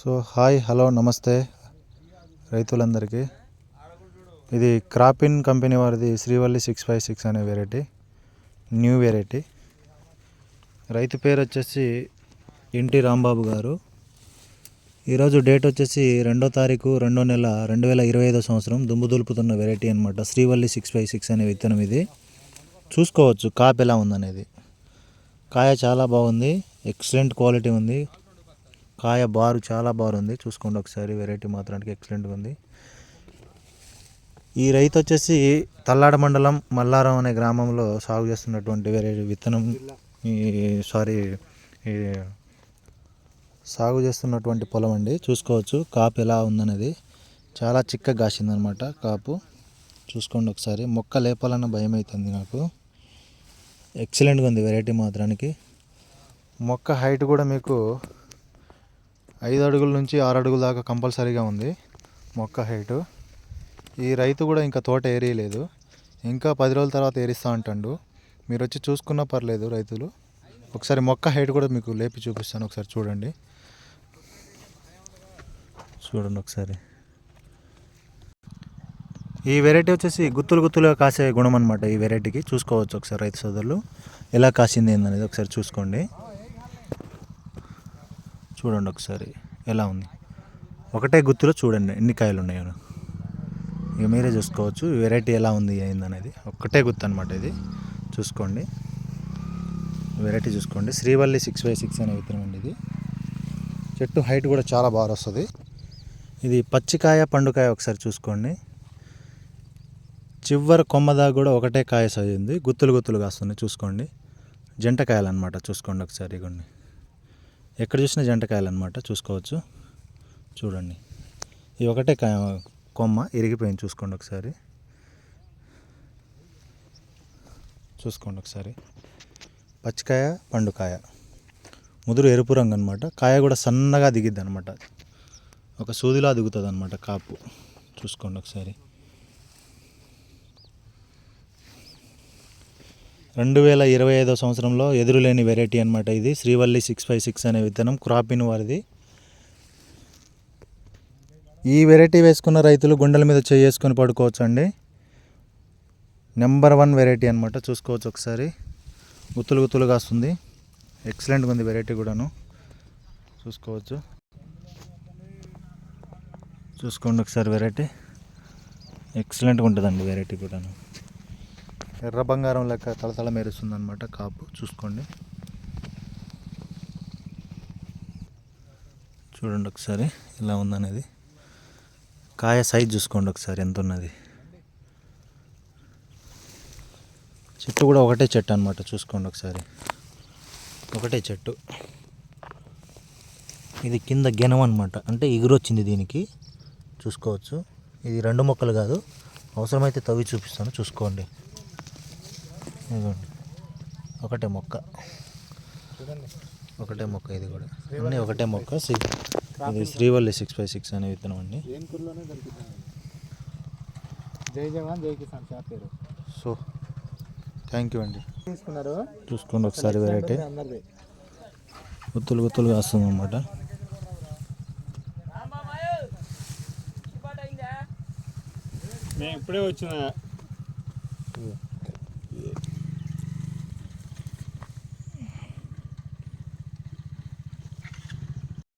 So hi hello నమస్తే రైతులందరికీ. ఇది క్రాపిన్ కంపెనీ వారిది శ్రీవల్లి సిక్స్ ఫైవ్ సిక్స్ అనే వెరైటీ న్యూ వెరైటీ. రైతు పేరు వచ్చేసి ఎన్టీ రాంబాబు గారు. ఈరోజు డేట్ వచ్చేసి రెండో తారీఖు రెండో నెల రెండు వేల ఇరవై ఐదో సంవత్సరం దుమ్ము దులుపుతున్న వెరైటీ అనమాట శ్రీవల్లి సిక్స్ ఫైవ్ సిక్స్ అనే విత్తనం ఇది. చూసుకోవచ్చు కాపు ఎలా ఉందనేది. కాయ చాలా బాగుంది ఎక్సలెంట్ క్వాలిటీ ఉంది. కాయ బారు చాలా బారుంది చూసుకోండి ఒకసారి. వెరైటీ మాత్రానికి ఎక్సలెంట్గా ఉంది. ఈ రైతు వచ్చేసి తల్లాడ మండలం మల్లారం అనే గ్రామంలో సాగు చేస్తున్నటువంటి వెరైటీ విత్తనం ఈ సారీ ఈ సాగు చేస్తున్నటువంటి పొలం అండి. చూసుకోవచ్చు. కాపు ఎలా ఉందనేది. చాలా చిక్కగా కాసిందనమాట కాపు. చూసుకోండి ఒకసారి. మొక్క లేపాలన్న భయం అవుతుంది నాకు ఎక్సలెంట్గా ఉంది వెరైటీ మాత్రానికి. మొక్క హైట్ కూడా మీకు ఐదు అడుగుల నుంచి ఆరు అడుగుల దాకా కంపల్సరీగా ఉంది మొక్క హైటు. ఈ రైతు కూడా ఇంకా తోట ఏరియలేదు. ఇంకా పది రోజుల తర్వాత ఏరిస్తా అంటాడు. మీరు వచ్చి చూసుకున్నా పర్లేదు రైతులు. ఒకసారి మొక్క హైట్ కూడా మీకు లేపి చూపిస్తాను. ఒకసారి చూడండి. చూడండి ఒకసారి. ఈ వెరైటీ వచ్చేసి గుత్తులు గుత్తులుగా కాసే గుణం అనమాట ఈ వెరైటీకి. చూసుకోవచ్చు ఒకసారి రైతు సోదరులు. ఎలా కాసింది ఏందనేది ఒకసారి చూసుకోండి. చూడండి ఒకసారి. ఎలా ఉంది? ఒకటే గుత్తులో చూడండి ఎన్ని కాయలు ఉన్నాయో ఇక మీరే చూసుకోవచ్చు. వెరైటీ ఎలా ఉంది ఏందనేది. ఒక్కటే గుత్తు అనమాట ఇది. చూసుకోండి. వెరైటీ చూసుకోండి. శ్రీవల్లి సిక్స్ బై సిక్స్ అనే విత్తనం అండి ఇది. చెట్టు హైట్ కూడా చాలా బాగా వస్తుంది. ఇది పచ్చికాయ పండుకాయ ఒకసారి చూసుకోండి. చివరి కొమ్మదా కూడా ఒకటే కాయ సైజు ఉంది. గుత్తులు గుత్తులు కాస్తుంది చూసుకోండి. జంట కాయలు అనమాట చూసుకోండి ఒకసారి ఇగోండి. ఎక్కడ చూసినా జంటకాయలు అనమాట చూసుకోవచ్చు. చూడండి. ఇది ఒకటే కాయ కొమ్మ ఇరిగిపోయింది చూసుకోండి ఒకసారి. చూసుకోండి ఒకసారి. పచ్చికాయ పండుకాయ. ముదురు ఎరుపు రంగు అనమాట కాయ కూడా సన్నగా దిగిద్ది అనమాట ఒక సూదిలా దిగుతుంది అనమాట కాపు. చూసుకోండి ఒకసారి. రెండు వేల ఇరవై ఐదో సంవత్సరంలో ఎదురులేని వెరైటీ అనమాట ఇది. శ్రీవల్లి సిక్స్ ఫైవ్ సిక్స్ అనే విత్తనం క్రాపిన్ వారిది. ఈ వెరైటీ వేసుకున్న రైతులు గుండెల మీద చేసుకొని పడుకోవచ్చు అండి నెంబర్ వన్ వెరైటీ అనమాట చూసుకోవచ్చు ఒకసారి. గుత్తులు గుత్తులుగా వస్తుంది. ఎక్సలెంట్గా ఉంది వెరైటీ కూడాను. చూసుకోవచ్చు. చూసుకోండి ఒకసారి వెరైటీ ఎక్సలెంట్గా ఉంటుందండి వెరైటీ కూడాను. ఎర్ర బంగారం లెక్క తలతల మెరుస్తుంది అనమాట కాపు చూసుకోండి. చూడండి ఒకసారి ఎలా ఉందనేది. కాయ సైజ్ చూసుకోండి ఒకసారి ఎంత ఉన్నది చెట్టు కూడా ఒకటే చెట్టు అనమాట చూసుకోండి ఒకసారి. ఒకటే చెట్టు. ఇది కింద గెనం అనమాట అంటే ఎగురు వచ్చింది దీనికి. చూసుకోవచ్చు. ఇది రెండు మొక్కలు కాదు. అవసరమైతే తవ్వి చూపిస్తాను. చూసుకోండి. ఇదిగోండి. ఒకటే మొక్క. ఒకటే మొక్క ఇది కూడా. అన్నీ ఒకటే మొక్క. సి- ఇది శ్రీవల్లి సిక్స్ ఫైవ్ సిక్స్ అనే విత్తనం అండి. జై జవాన్ జై కిసాన్. పేరు. సో థ్యాంక్ యూ అండి. తీసుకున్నారు. చూసుకోండి ఒకసారి వెరైటీ గుత్తులు గుత్తులుగా వస్తుంది అనమాట మేము ఇప్పుడే వచ్చిన